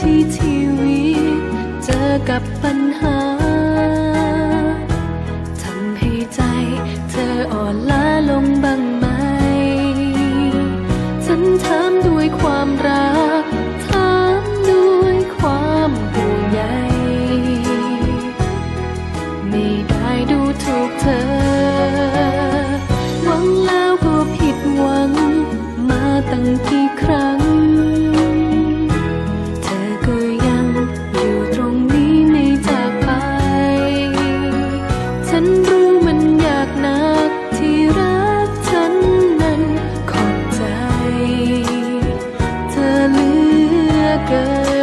ที่ชีวิตเจอกับปัญหา ทำให้ใจเธออ่อนล้าลงบ้างไหม ฉันถามด้วยความรัก ถามด้วยความห่วงใย ไม่ได้ดูถูกเธอ ฉันรู้มันยากนักที่รักฉันนั้นขอบใจ เธอเลือกเกิน